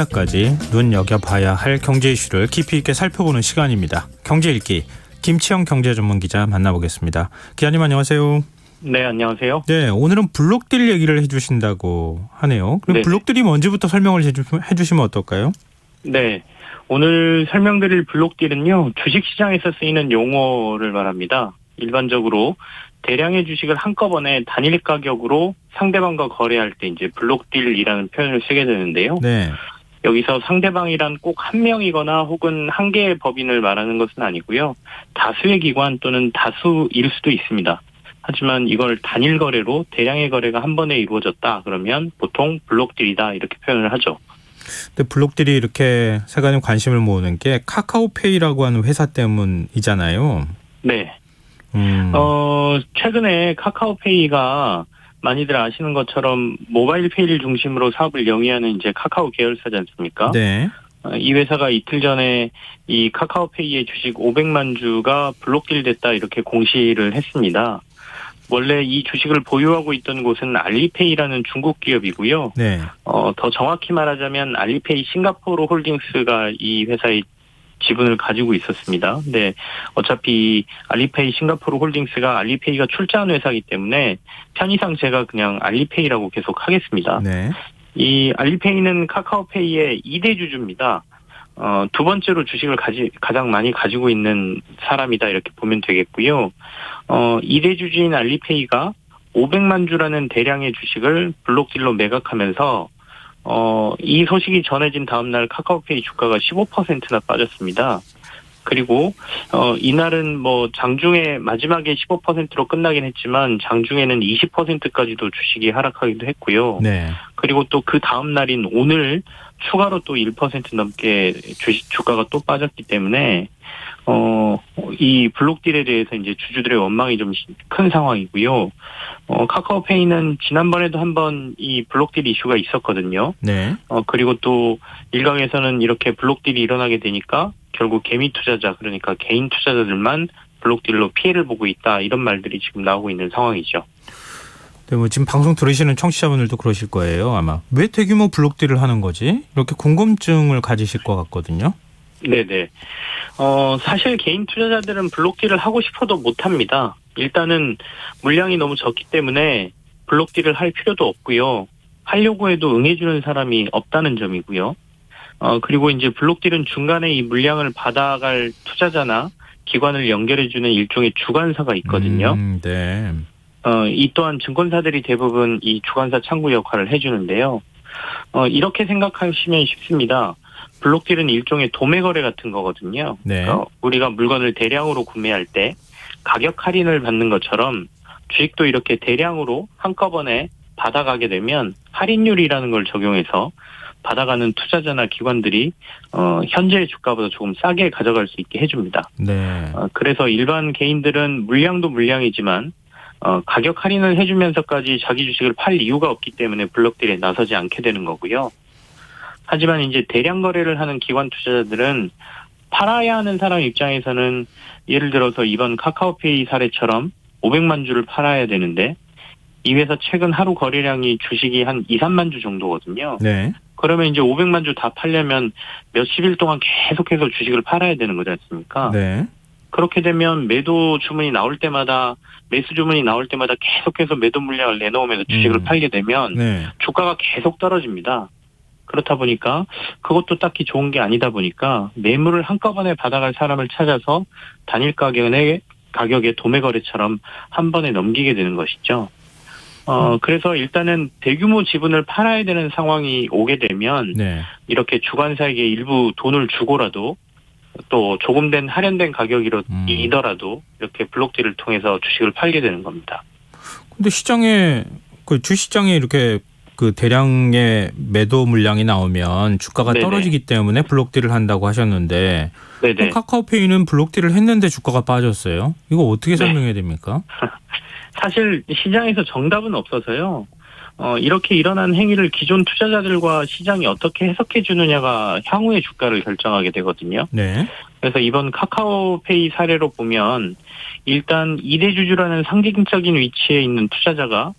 투자까지 눈여겨봐야 할 경제 이슈를 깊이 있게 살펴보는 시간입니다. 경제 읽기 김치영 경제 전문 기자 만나보겠습니다. 기자님 안녕하세요. 네, 안녕하세요. 네, 오늘은 블록딜 얘기를 해주신다고 하네요. 그럼 네네. 블록딜이 뭔지부터 설명을 해주, 해주시면 어떨까요? 네. 오늘 설명드릴 블록딜은요, 주식시장에서 쓰이는 용어를 말합니다. 일반적으로 대량의 주식을 한꺼번에 단일 가격으로 상대방과 거래할 때 이제 블록딜이라는 표현을 쓰게 되는데요. 네, 여기서 상대방이란 꼭 한 명이거나 혹은 한 개의 법인을 말하는 것은 아니고요. 다수의 기관 또는 다수일 수도 있습니다. 하지만 이걸 단일 거래로 대량의 거래가 한 번에 이루어졌다 그러면 보통 블록딜이다 이렇게 표현을 하죠. 근데 블록딜이 이렇게 세간의 관심을 모으는 게 카카오페이라고 하는 회사 때문이잖아요. 네. 음, 어, 최근에 카카오페이가 많이들 아시는 것처럼 모바일 페이를 중심으로 사업을 영위하는 이제 카카오 계열사지 않습니까? 네, 어, 이 회사가 이틀 전에 이 카카오페이의 주식 500만 주가 블록딜 됐다 이렇게 공시를 했습니다. 원래 이 주식을 보유하고 있던 곳은 알리페이라는 중국 기업이고요. 네, 어, 더 정확히 말하자면 알리페이 싱가포르 홀딩스가 이 회사의 지분을 가지고 있었습니다. 근데 어차피 알리페이 싱가포르 홀딩스가 알리페이가 출자한 회사이기 때문에 편의상 제가 그냥 알리페이라고 계속 하겠습니다. 네, 이 알리페이는 카카오페이의 2대 주주입니다. 어, 두 번째로 주식을 가지, 가장 많이 가지고 있는 사람이다 이렇게 보면 되겠고요. 어, 2대 주주인 알리페이가 500만 주라는 대량의 주식을 블록딜로 매각하면서 어, 이 소식이 전해진 다음날 카카오페이 주가가 15%나 빠졌습니다. 그리고 어 이날은 뭐 장중에 마지막에 15%로 끝나긴 했지만 장중에는 20%까지도 주식이 하락하기도 했고요. 네, 그리고 또 그 다음 날인 오늘 추가로 또 1% 넘게 주식 주가가 또 빠졌기 때문에 어 이 블록딜에 대해서 이제 주주들의 원망이 좀 큰 상황이고요. 어 카카오페이는 지난번에도 한번 이 블록딜 이슈가 있었거든요. 네, 어 그리고 또 일각에서는 이렇게 블록딜이 일어나게 되니까 결국 개미 투자자 그러니까 개인 투자자들만 블록딜로 피해를 보고 있다 이런 말들이 지금 나오고 있는 상황이죠. 네, 뭐 지금 방송 들으시는 청취자분들도 그러실 거예요, 아마. 왜 대규모 블록딜을 하는 거지? 이렇게 궁금증을 가지실 것 같거든요. 네네. 어, 사실 개인 투자자들은 블록딜을 하고 싶어도 못합니다. 일단은 물량이 너무 적기 때문에 블록딜을 할 필요도 없고요. 하려고 해도 응해주는 사람이 없다는 점이고요. 어, 그리고 이제 블록딜은 중간에 이 물량을 받아갈 투자자나 기관을 연결해주는 일종의 주관사가 있거든요. 음, 네. 어, 이 또한 증권사들이 대부분 이 주관사 창구 역할을 해주는데요. 어, 이렇게 생각하시면 쉽습니다. 블록딜은 일종의 도매 거래 같은 거거든요. 네. 어, 우리가 물건을 대량으로 구매할 때 가격 할인을 받는 것처럼 주식도 이렇게 대량으로 한꺼번에 받아가게 되면 할인율이라는 걸 적용해서 받아가는 투자자나 기관들이 어, 현재 주가보다 조금 싸게 가져갈 수 있게 해줍니다. 네. 어, 그래서 일반 개인들은 물량도 물량이지만 어, 가격 할인을 해주면서까지 자기 주식을 팔 이유가 없기 때문에 블록딜에 나서지 않게 되는 거고요. 하지만 이제 대량 거래를 하는 기관 투자자들은 팔아야 하는 사람 입장에서는 예를 들어서 이번 카카오페이 사례처럼 500만 주를 팔아야 되는데 이 회사 최근 하루 거래량이 주식이 한 2, 3만 주 정도거든요. 네. 그러면 이제 500만 주 다 팔려면 몇십 일 동안 계속해서 주식을 팔아야 되는 거지 않습니까? 네. 그렇게 되면 매도 주문이 나올 때마다 매수 주문이 나올 때마다 계속해서 매도 물량을 내놓으면서 주식을 음. 팔게 되면 네. 주가가 계속 떨어집니다. 그렇다 보니까 그것도 딱히 좋은 게 아니다 보니까 매물을 한꺼번에 받아갈 사람을 찾아서 단일 가격의 가격의 도매 거래처럼 한 번에 넘기게 되는 것이죠. 어 그래서 일단은 대규모 지분을 팔아야 되는 상황이 오게 되면 네. 이렇게 주관사에게 일부 돈을 주고라도 또 조금 된 할인된 가격이더라도 이렇게 블록딜을 통해서 주식을 팔게 되는 겁니다. 근데 시장에 그 주시장에 이렇게 그 대량의 매도 물량이 나오면 주가가 네네. 떨어지기 때문에 블록딜을 한다고 하셨는데 네네. 카카오페이는 블록딜을 했는데 주가가 빠졌어요. 이거 어떻게 네. 설명해야 됩니까? 사실 시장에서 정답은 없어서요. 어, 이렇게 일어난 행위를 기존 투자자들과 시장이 어떻게 해석해 주느냐가 향후의 주가를 결정하게 되거든요. 네. 그래서 이번 카카오페이 사례로 보면 일단 2대 주주라는 상징적인 위치에 있는 투자자가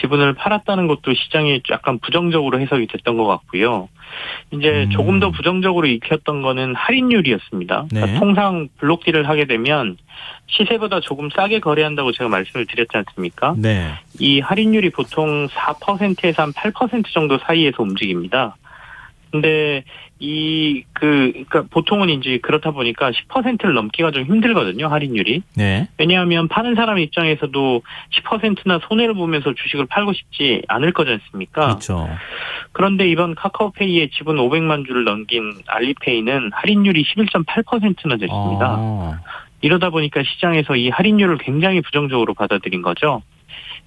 지분을 팔았다는 것도 시장이 약간 부정적으로 해석이 됐던 것 같고요. 이제 음. 조금 더 부정적으로 익혔던 거는 할인율이었습니다. 네. 그러니까 통상 블록딜을 하게 되면 시세보다 조금 싸게 거래한다고 제가 말씀을 드렸지 않습니까? 네. 이 할인율이 보통 4%에서 한 8% 정도 사이에서 움직입니다. 근데 이 그 그러니까 보통은 이제 그렇다 보니까 10%를 넘기가 좀 힘들거든요 할인율이 네. 왜냐하면 파는 사람 입장에서도 10%나 손해를 보면서 주식을 팔고 싶지 않을 거지 않습니까? 그렇죠. 그런데 이번 카카오페이에 지분 500만 주를 넘긴 알리페이는 할인율이 11.8%나 됐습니다. 아, 이러다 보니까 시장에서 이 할인율을 굉장히 부정적으로 받아들인 거죠.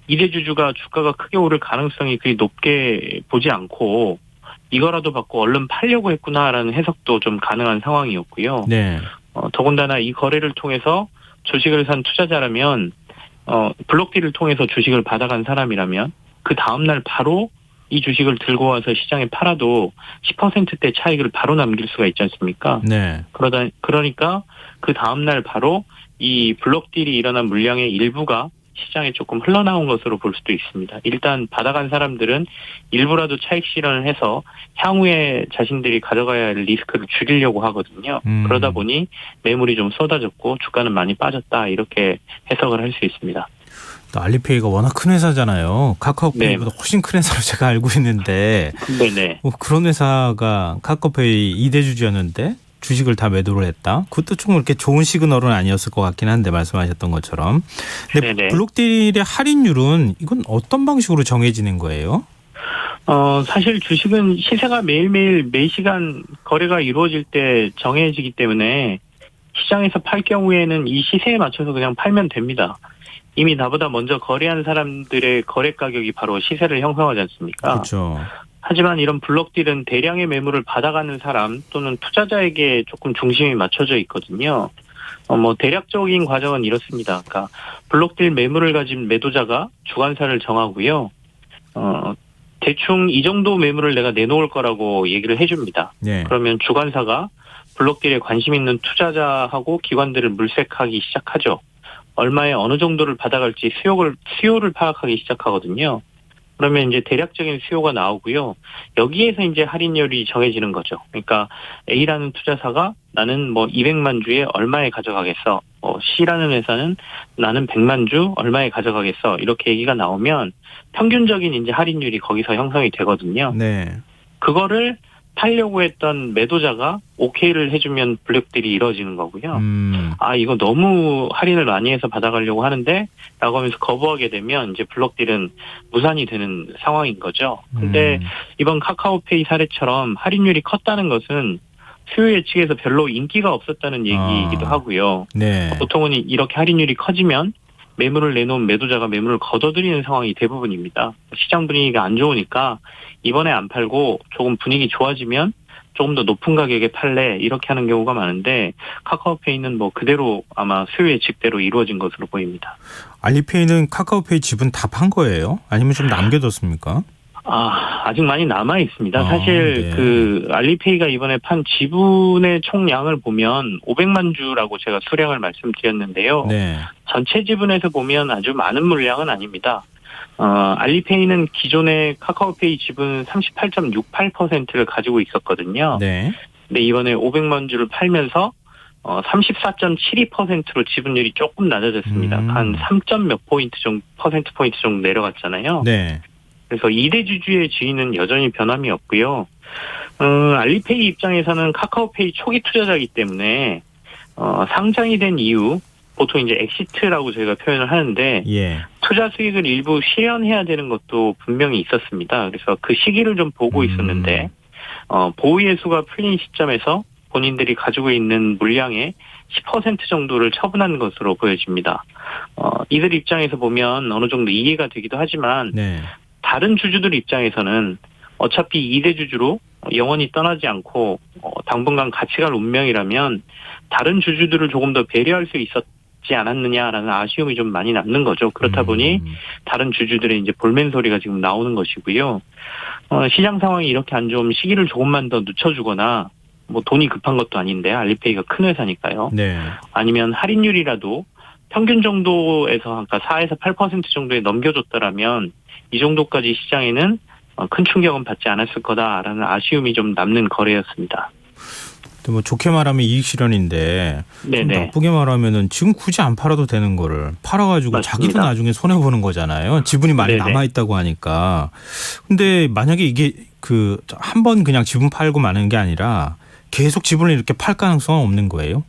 이대 주주가 주가가 크게 오를 가능성이 그리 높게 보지 않고 이거라도 받고 얼른 팔려고 했구나라는 해석도 좀 가능한 상황이었고요. 네. 어, 더군다나 이 거래를 통해서 주식을 산 투자자라면 어, 블록딜을 통해서 주식을 받아간 사람이라면 그 다음날 바로 이 주식을 들고 와서 시장에 팔아도 10%대 차익을 바로 남길 수가 있지 않습니까? 네. 그러다 그러니까 그 다음 날 바로 이 블록딜이 일어난 물량의 일부가 시장에 조금 흘러나온 것으로 볼 수도 있습니다. 일단 받아간 사람들은 일부라도 차익 실현을 해서 향후에 자신들이 가져가야 할 리스크를 줄이려고 하거든요. 음. 그러다 보니 매물이 좀 쏟아졌고 주가는 많이 빠졌다 이렇게 해석을 할 수 있습니다. 또 알리페이가 워낙 큰 회사잖아요. 카카오페이보다 네. 훨씬 큰 회사로 제가 알고 있는데 네 네. 뭐 그런 회사가 카카오페이 2대 주주였는데 주식을 다 매도를 했다. 그것도 좀 그렇게 좋은 시그널은 아니었을 것 같긴 한데 말씀하셨던 것처럼. 근데 네네. 블록딜의 할인율은 이건 어떤 방식으로 정해지는 거예요? 어, 사실 주식은 시세가 매일매일 매시간 거래가 이루어질 때 정해지기 때문에 시장에서 팔 경우에는 이 시세에 맞춰서 그냥 팔면 됩니다. 이미 나보다 먼저 거래한 사람들의 거래 가격이 바로 시세를 형성하지 않습니까? 그렇죠. 하지만 이런 블록딜은 대량의 매물을 받아가는 사람 또는 투자자에게 조금 중심이 맞춰져 있거든요. 어, 뭐 대략적인 과정은 이렇습니다. 그러니까 블록딜 매물을 가진 매도자가 주관사를 정하고요. 어, 대충 이 정도 매물을 내가 내놓을 거라고 얘기를 해줍니다. 네. 그러면 주관사가 블록딜에 관심 있는 투자자하고 기관들을 물색하기 시작하죠. 얼마에 어느 정도를 받아갈지 수요를 수요를 파악하기 시작하거든요. 그러면 이제 대략적인 수요가 나오고요. 여기에서 이제 할인율이 정해지는 거죠. 그러니까 A라는 투자사가 나는 뭐 200만 주에 얼마에 가져가겠어. 어, C라는 회사는 나는 100만 주 얼마에 가져가겠어. 이렇게 얘기가 나오면 평균적인 이제 할인율이 거기서 형성이 되거든요. 네. 그거를 팔려고 했던 매도자가 오케이를 해주면 블랙딜이 이루어지는 거고요. 음. 아 이거 너무 할인을 많이 해서 받아가려고 하는데 라고 하면서 거부하게 되면 이제 블록딜은 무산이 되는 상황인 거죠. 근데 음. 이번 카카오페이 사례처럼 할인율이 컸다는 것은 수요 예측에서 별로 인기가 없었다는 얘기이기도 아. 하고요. 네. 보통은 이렇게 할인율이 커지면 매물을 내놓은 매도자가 매물을 걷어들이는 상황이 대부분입니다. 시장 분위기가 안 좋으니까 이번에 안 팔고 조금 분위기 좋아지면 조금 더 높은 가격에 팔래 이렇게 하는 경우가 많은데 카카오페이는 뭐 그대로 아마 수요 예측대로 이루어진 것으로 보입니다. 알리페이는 카카오페이 지분 다 판 거예요? 아니면 좀 남겨뒀습니까? 아, 아직 많이 남아 있습니다. 아, 사실 네. 그 알리페이가 이번에 판 지분의 총량을 보면 500만 주라고 제가 수량을 말씀드렸는데요. 네. 전체 지분에서 보면 아주 많은 물량은 아닙니다. 어, 알리페이는 기존의 카카오페이 지분 38.68%를 가지고 있었거든요. 네. 근데 이번에 500만 주를 팔면서 어, 34.72%로 지분율이 조금 낮아졌습니다. 음. 한 3점 몇 포인트 정도, 퍼센트 포인트 정도 내려갔잖아요. 네. 그래서 2대 주주의 지위는 여전히 변함이 없고요. 어, 알리페이 입장에서는 카카오페이 초기 투자자이기 때문에 어, 상장이 된 이후 보통 이제 엑시트라고 저희가 표현을 하는데 예. 투자 수익을 일부 실현해야 되는 것도 분명히 있었습니다. 그래서 그 시기를 좀 보고 음. 있었는데 어, 보유예수가 풀린 시점에서 본인들이 가지고 있는 물량의 10% 정도를 처분한 것으로 보여집니다. 어, 이들 입장에서 보면 어느 정도 이해가 되기도 하지만 네. 다른 주주들 입장에서는 어차피 2대 주주로 영원히 떠나지 않고 어, 당분간 같이 갈 운명이라면 다른 주주들을 조금 더 배려할 수 있었지 않았느냐라는 아쉬움이 좀 많이 남는 거죠. 그렇다 보니 음. 다른 주주들의 이제 볼멘 소리가 지금 나오는 것이고요. 어, 시장 상황이 이렇게 안 좋으면 시기를 조금만 더 늦춰주거나 뭐 돈이 급한 것도 아닌데 알리페이가 큰 회사니까요. 네. 아니면 할인율이라도 평균 정도에서 그러니까 4에서 8% 정도에 넘겨줬더라면 이 정도까지 시장에는 어, 큰 충격은 받지 않았을 거다라는 아쉬움이 좀 남는 거래였습니다. 또뭐 좋게 말하면 이익 실현인데. 나쁘게 말하면은 지금 굳이 안 팔아도 되는 거를 팔아가지고 맞습니다. 자기도 나중에 손해 보는 거잖아요. 지분이 많이. 남아 있다고 하니까. 근데 만약에 이게 그 한 번 그냥 지분 팔고 마는 게 아니라 계속 지분을 이렇게 팔 가능성은 없는 거예요?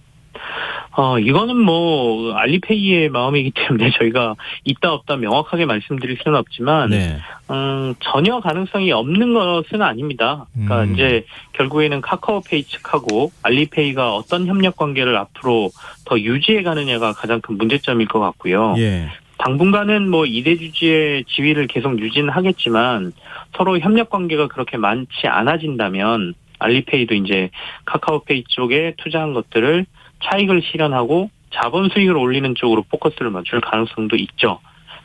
어, 이거는 뭐, 알리페이의 마음이기 때문에 저희가 있다 없다 명확하게 말씀드릴 수는 없지만, 네. 음, 전혀 가능성이 없는 것은 아닙니다. 그러니까 음. 이제 결국에는 카카오페이 측하고 알리페이가 어떤 협력 관계를 앞으로 더 유지해 가느냐가 가장 큰 문제점일 것 같고요. 예. 당분간은 뭐 이대주주의 지위를 계속 유지는 하겠지만 서로 협력 관계가 그렇게 많지 않아진다면 알리페이도 이제 카카오페이 쪽에 투자한 것들을 차익을 실현하고 자본 수익을 올리는 쪽으로 포커스를 맞출 가능성도 있죠.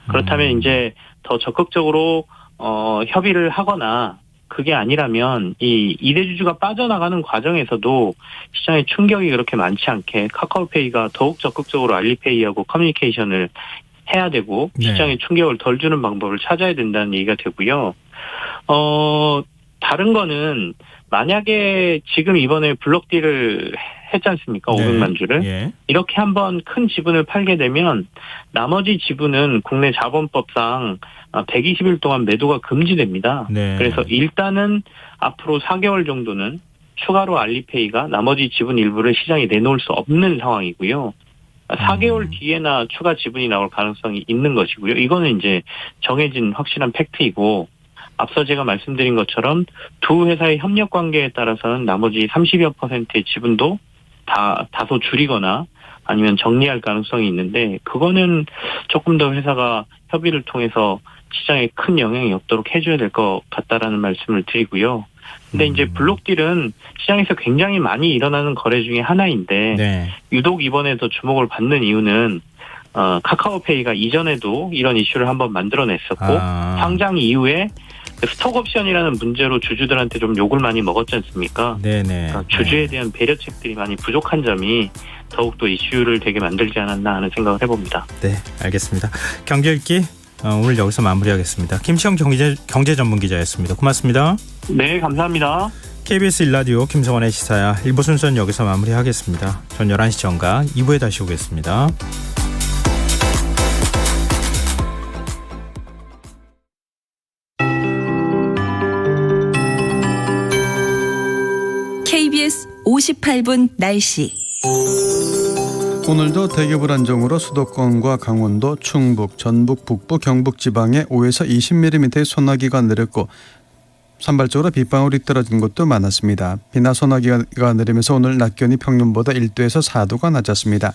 그렇다면 음. 이제 더 적극적으로 어 협의를 하거나 그게 아니라면 이 이대주주가 빠져나가는 과정에서도 시장에 충격이 그렇게 많지 않게 카카오페이가 더욱 적극적으로 알리페이하고 커뮤니케이션을 해야 되고 네. 시장에 충격을 덜 주는 방법을 찾아야 된다는 얘기가 되고요. 어 다른 거는 만약에 지금 이번에 블록딜을 했지 않습니까? 네. 500만 주를. 예. 이렇게 한번 큰 지분을 팔게 되면 나머지 지분은 국내 자본법상 120일 동안 매도가 금지됩니다. 네. 그래서 일단은 앞으로 4개월 정도는 추가로 알리페이가 나머지 지분 일부를 시장에 내놓을 수 없는 상황이고요. 4개월 음. 뒤에나 추가 지분이 나올 가능성이 있는 것이고요. 이거는 이제 정해진 확실한 팩트이고 앞서 제가 말씀드린 것처럼 두 회사의 협력 관계에 따라서는 나머지 30여 퍼센트의 지분도 다 다소 줄이거나 아니면 정리할 가능성이 있는데 그거는 조금 더 회사가 협의를 통해서 시장에 큰 영향이 없도록 해줘야 될 것 같다라는 말씀을 드리고요. 근데 음. 이제 블록딜은 시장에서 굉장히 많이 일어나는 거래 중에 하나인데 네. 유독 이번에 더 주목을 받는 이유는 어, 카카오페이가 이전에도 이런 이슈를 한번 만들어냈었고 아. 상장 이후에 스톡 옵션이라는 문제로 주주들한테 좀 욕을 많이 먹었지 않습니까? 네네. 그러니까 주주에 대한 배려책들이 많이 부족한 점이 더욱더 이슈를 되게 만들지 않았나 하는 생각을 해봅니다. 네, 알겠습니다. 경제 읽기 어, 오늘 여기서 마무리하겠습니다. 김시영 경제 경제 전문 기자였습니다. 고맙습니다. 네, 감사합니다. KBS 일라디오 김성원의 시사야 1부 순서는 여기서 마무리하겠습니다. 전 11시 전과 2부에 다시 오겠습니다. KBS 58분 날씨. 오늘도 대기 불안정으로 수도권과 강원도, 충북, 전북, 북부, 경북 지방에 5에서 20mm의 소나기가 내렸고 산발적으로 빗방울이 떨어진 곳도 많았습니다. 비나 소나기가 내리면서 오늘 낮 기온이 평년보다 1도에서 4도가 낮았습니다.